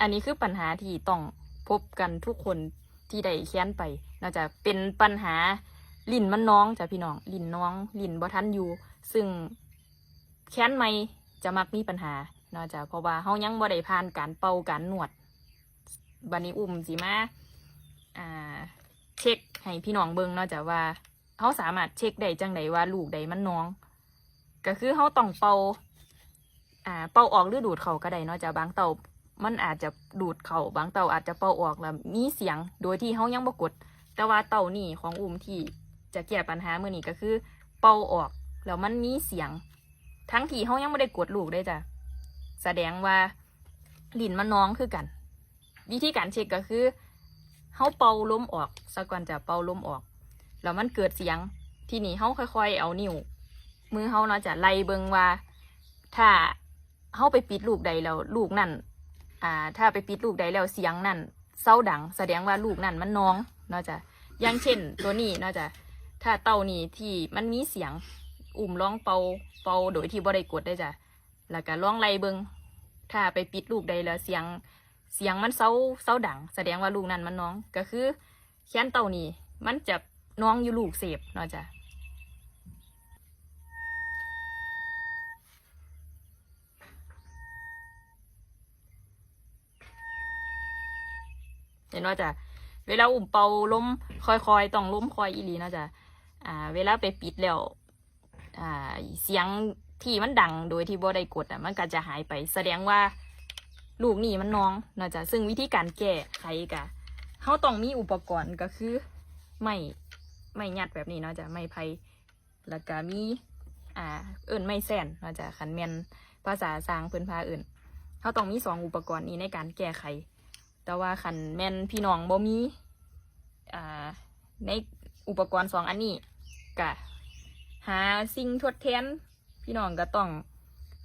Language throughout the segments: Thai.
อันนี้คือปัญหาที่ต้องพบกันทุกคนที่ได้เขียนไปนอกจากเป็นปัญหาลิ้นมันน้องจ้ะพี่น้องลิ้นน้องลิ้นบ่ทันอยู่ ซึ่งแค้นไม่จะมักมีปัญหานอกจากเพราะว่าเฮายังบ่ได้ผ่านการเป่าการนวดบันี้อุ้มสิมาอ่าเช็คให้พี่น้องเบิ่งเนาะจ้ะว่าเขาสามารถเช็คได้จังไดว่าลูกใดมันน้อง ก็คือเขาต้องเป่าอ่าเป่าออกหรือดูดเขาก็ได้เนาะจ้ะบางเต่า มันอาจจะดูดเขาบางเต่าอาจจะเป่าออกแล้วมีเสียงโดยที่เขายังบ่กด แต่ว่าเต่านี่ของอุ้มที่จะแก้ปัญหาเมื่อนี้ก็คือ เป่าออกแล้วมันมีเสียง ทั้งที่เขายังไม่ได้กดลูกได้จ้ะแสดงว่าลิ้นมันน้องคือกัน วิธีการเช็คก็คือเขาเป่าลมออกสักก่อนจะเป่าลมออกแล้วมันเกิดเสียงทีนี้เขาค่อย ๆ เอานิ้วมือเขาเนาะจะไล่เบิงว่า ถ้าเขาไปปิดลูกใดแล้วลูกนั่น อ่า ถ้าไปปิดลูกใดแล้วเสียงนั่นเศร้าดัง แสดงว่าลูกนั่นมันน้องเนาะจะอย่างเช่น ตัวนี้เนาะจะถ้าเต้านี่ที่มันมีเสียงอุ่มร้องเป่าเป่าโดยที่บ่ได้กดได้จ้ะแล้วก็ร้องไล่เบิงถ้าไปปิดลูกใดแล้วเสียงเสียงมันเศร้าเศร้าดัง แสดงว่าลูกนั้นมันน้องก็คือแค้นเต่านี่มันจะน้องอยู่ลูกเสพเนาะจ้ะ เห็นว่าจะเวลาอุ่มเป่าล้มคอยๆต้องล้มคอยอีหลีเนาะจะอ่า เวลาไปปิดแล้วอ่าเสียงที่มันดังโดยที่บ่ได้กดอะมันก็จะหายไป แสดงว่าลูกนี่มันน้องเนาะจะซึ่งวิธีการแก้ไขกะเขาต้องมีอุปกรณ์ก็คือไม่ไม่ยัดแบบนี้เนาะจะไม่ไผ่แล้วก็มีอ่าเอิ่นไม่แซนเนาะจะขันแมนภาษาสางพิ่นพาอิ่นเขาต้องมีสองอุปกรณ์นี้ในการแก้ไข แต่ว่าขันแม่นพี่น้องบ่มีอ่าในอุปกรณ์สองอันนี้กะหาสิ่งทดแทน พี่น้องก็ต้อง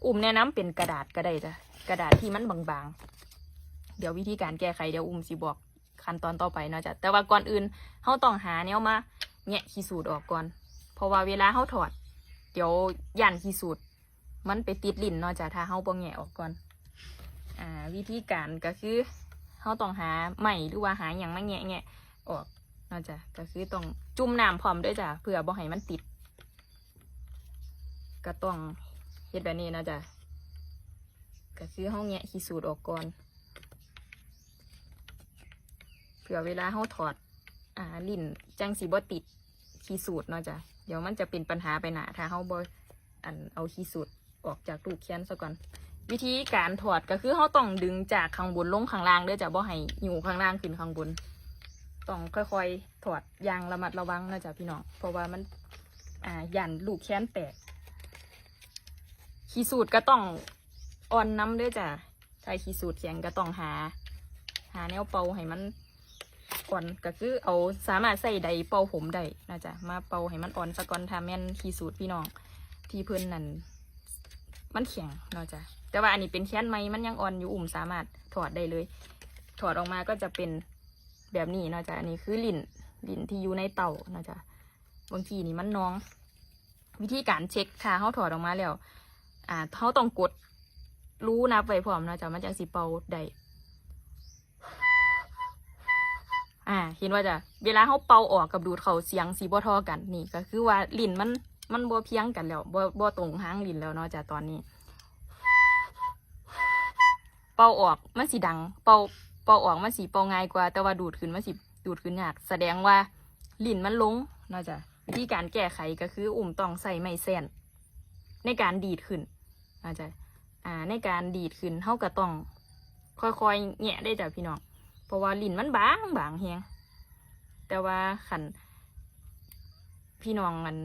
อุ้มแนะนำเป็นกระดาษก็ได้จ้ะกระดาษที่มันบางๆ เดี๋ยววิธีการแก้ไขเดี๋ยวอุ้มสิบอกขั้นตอนต่อไปเนาะจ้ะแต่ว่าก่อนอื่นเขาต้องหาแนวมาแงะขีสูตรออกก่อน เพราะว่าเวลาเขาถอด เดี๋ยวย่านขีสูตรมันไปติดลิ้นเนาะจ้ะถ้าเขาบ่แงะออกก่อนอ่าวิธีการก็คือ เขาต้องหาไหม่หรือว่าหาอย่างมาแงะแงะออกนะจ้ะก็คือต้องจุ่มน้ำพร้อมด้วยจ้ะเพื่อบ่ให้มันติดก็ต้องเฮ็ดแบบนี้นะจ้ะก็คือห้องแงะขีสูตรออกก่อนเผื่อเวลาเขาถอดอ่าลิ้นจังสีบ่ติดขีสูตรเนาะจ้ะเดี๋ยวมันจะเป็นปัญหาไปหนาถ้าเขาบ่อันเอาขีสูตรออกจากลูกเคียนซะก่อน วิธีการถอดก็คือเขาต้องดึงจากข้างบนลงข้างล่างเด้อจ้ะบ่ให้อยู่ข้างล่างขึ้นข้างบน ต้องค่อยๆถอดอย่างระมัดระวังนะจ๊ะพี่น้อง เพราะว่ามันอ่ายันลูกแค้นแตก ขีสูตรก็ต้องอ่อนน้ำด้วยจ้ะถ้ขีสูตรแข็งก็ต้องหา หาแนวเป่าให้มันอ่อนก็คือเอาสามารถใส่ใดเป่าผมได้นะจ๊ะมาเป่าให้มันอ่อนสะก่อนทาแม่นขีสูตรพี่น้องที่เพื่อนนั่น มันแข็งเนาะจ้ะแต่ว่าอันนี้เป็นแค้นไหมมันยังอ่อนอยู่อุ่มสามารถถอดได้เลย ถอดออกมาก็จะเป็นแบบนี้เนาะจ้ะอันนี้คือลิ้นลิ้นที่อยู่ในเต่าเนาะจ้ะบางทีนี่มันน้อง วิธีการเช็คถ้าเขาถอดออกมาแล้ว อ่าเขาต้องกดรู้นับไว้พร้อมเนาะจ้ะมันจังสิเป่าได้อ่าเห็นว่าจะเวลาเขาเป่าออกกับดูดเขาเสียงสีบ่ทอกันนี่ก็คือว่าลิ้นมัน มันบ่เพียงกันแล้วบ่บ่ตรงหางลิ้นแล้วเนาะจ้ะตอนนี้ เป่าออกมันสีดัง เป่าเป่าออกมันสีเป่าง่ายกว่า แต่ว่าดูดขึ้นมันสีดูดขึ้นยากแสดงว่าลิ้นมันลงเนาะจ้ะวิธีการแก้ไขก็คืออุ่มต้องใส่ไม้แส้นในการดีดขึ้นอาะจจะอ่าในการดีดขึ้นเท่ากับต้องค่อยๆแงะได้จ้ะพี่น้องเพราะว่าลิ้นมันบางบางแฮงแต่ว่าขันพี่น้องมัน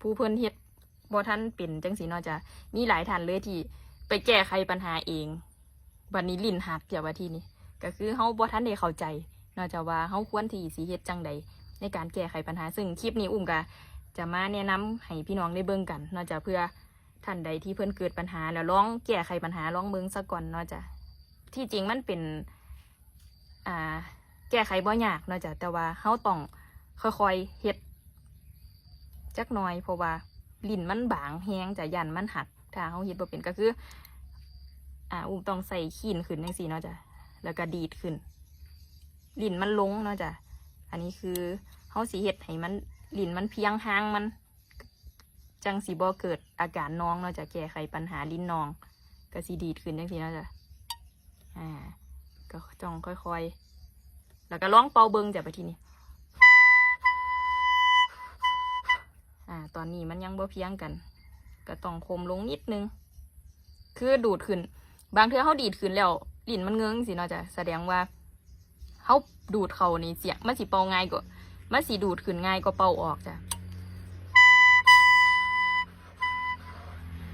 ผู้เพิ่นเฮ็ดบ่ท่านเป็นจังสีเนาะจ้ะมีหลายท่านเลยที่ไปแก้ไขปัญหาเองบัดนี้ลิ้นหักจ้ะว่าที่นี่ก็คือเฮาบ่ท่านได้เข้าใจเนาะจ้ะว่าเฮาควรที่สิเฮ็ดจังใดในการแก้ไขปัญหา ซึ่งคลิปนี้อุ้มก็จะมาแนะนำให้พี่น้องได้เบิ่งกันเนาะจ้ะเพื่อท่านใดที่เพิ่นเกิดปัญหาแล้วลองแก้ไขปัญหาลองเบิ่งซะก่อนเนาะจ้ะที่จริงมันเป็นอ่าแก้ไขบ่ยากเนาะจ้ะแต่ว่าเฮาต้องค่อยๆเฮ็ด จักหน่อยเพราะว่าลิ้นมันบางแฮงจะยันมันหักถ้าเฮาเฮ็ดบ่เป็นก็คือ อ่าอุ้มต้องใส่ขีนขึ้นจังซี่เนาะจ้ะแล้วก็ดีดขึ้นลิ้นมันลงเนาะจ้ะอันนี้คือเฮาสีเฮ็ดให้มันลิ้นมันเพียงหางมัน จังสีบ่เกิดอาการน้องเนาะจะแก้ไขปัญหาลิ้นน้องก็สีดีดขึ้นจังสีเนาะจ้ะอ่าก็จ้องค่อยๆ แล้วก็ร้องเป่าเบิงจ้ะไปทีนี้ อ่า ตอนนี้มันยังบ่เพียงกัน ก็ต้องคมลงนิดนึง คือดูดขึ้น บางเทื่อเขาดีดขึ้นแล้วลิ้นมันเงื้งสิเนาะจ้ะแสดงว่าเขาดูดเขานี่เสียงมันสิเป่าง่ายกว่ามันสิดูดขึ้นง่ายกว่าเป่าออกจ้ะ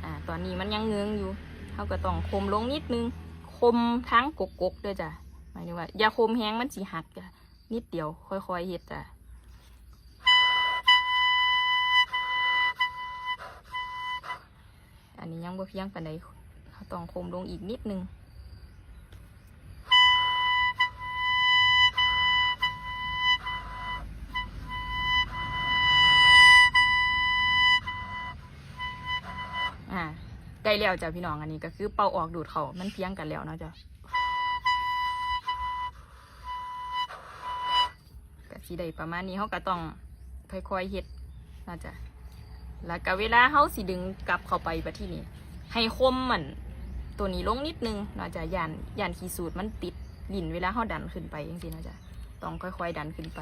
อ่า ตอนนี้มันยังเงื้งอยู่เขาก็ต้องคมลงนิดนึง คมทั้งกกกๆด้วยจ้ะหมายถึงว่าอย่าคมแห้งมันสิหักจ้ะนิดเดียวค่อยๆเฮ็ดจ้ะ อันนี้ยังบ่เพียงปานใดเขาต้องคมลงอีกนิดนึงอ่าได้แล้วจ้ะพี่น้องอันนี้ก็คือเป่าออกดูดเขามันเพียงกันแล้วเนาะจ้ะก็สิได้ประมาณนี้เขาก็ต้องค่อยๆเฮ็ดนาะจ้ะ แล้วก็เวลาเขาสิดึงกลับเข้าไปแบบที่นี่ให้คมมันตัวนี้ลงนิดนึงเนาะจะยานยานขีสูตรมันติดลิ้นเวลาเขาดันขึ้นไปจริงๆเนาะจะต้องค่อยๆดันขึ้นไป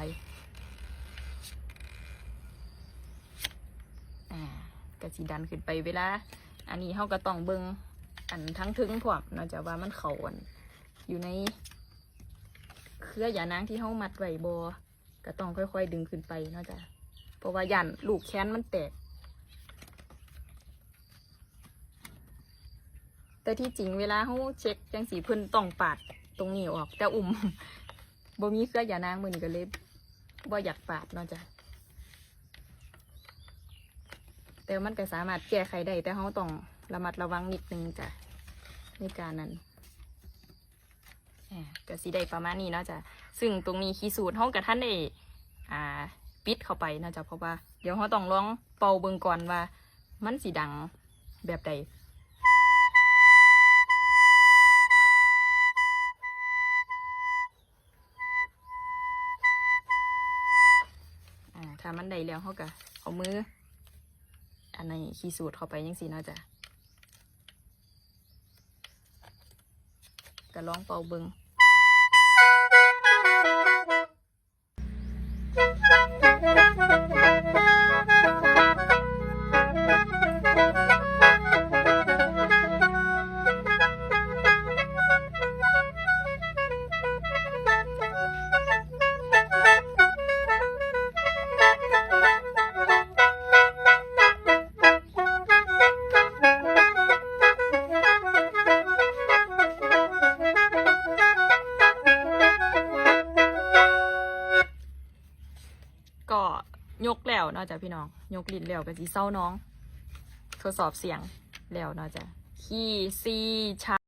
ก็สิดันขึ้นไปเวลา อันนี้เขาก็ต้องเบิงอันทั้งถึงพร้อมเนาจะว่ามันเข่าอันอยู่ในเครือยานางที่เขามัดไว้บก็ต้องค่อยๆดึงขึ้นไปเนาะจ้ะเพราะว่ายันลูกแค้นมันแตก แต่ที่จริงเวลาเขาเช็คจังสีเพิ่นต้องปาดตรงนี้ออก แต่อุ่มบ่มีเครืออย่านางมือนี่ก็เลยบ่อยากปาดเนาะจ้ะแต่มันก็สามารถแก้ไขได้แต่เขาต้องระมัดระวังนิดนึงจ้ะในการนั้นก็สิได้ประมาณนี้เนาะจ้ะซึ่งตรงนี้คีสูตรเขากับท่านได้อ่าปิดเข้าไปเนาะจ้ะเพราะว่าเดี๋ยวเขาต้องลองเป่าเบิงก่อนว่า มันสีดังแบบใดามันได้แล้วเขาก็เอามือ อันในขีสูตรเข้าไปยังสีเนาะจ้ะก็ลองเป่าเบิงก็ ยกแล้วเนาะจ้ะพี่น้อง ยกลิ้นแล้วก็สีเศร้าน้อง ทดสอบเสียงแล้วเนาะจ้ะคีย์ซีชา